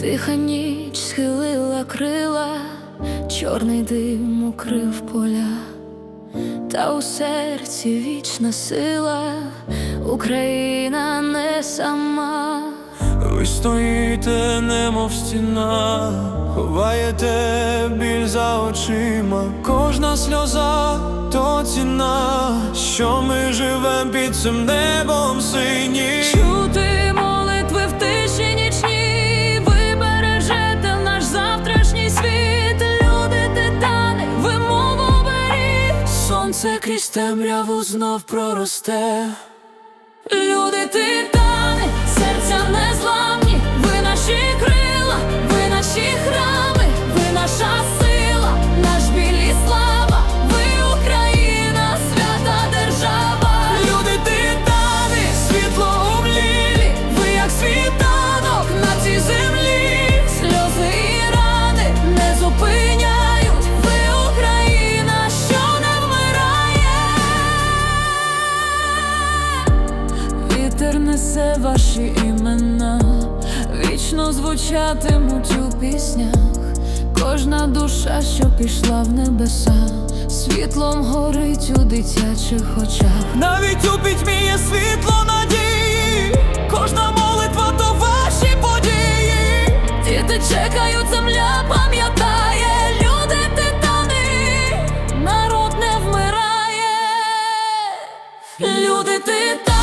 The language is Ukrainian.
Тиха ніч схилила крила, чорний дим укрив поля, та у серці вічна сила, Україна не сама. Ви стоїте, немов стіна, ховаєте біль за очима, кожна сльоза то ціна, що ми живем під цим небом сонце крізь темряву знов проросте. Люди це ваші імена, вічно звучатимуть у піснях, кожна душа, що пішла в небеса, світлом горить у дитячих очах. Навіть у пітьмі є світло надії, кожна молитва то ваші події, діти чекають земля, пам'ятає. Люди ти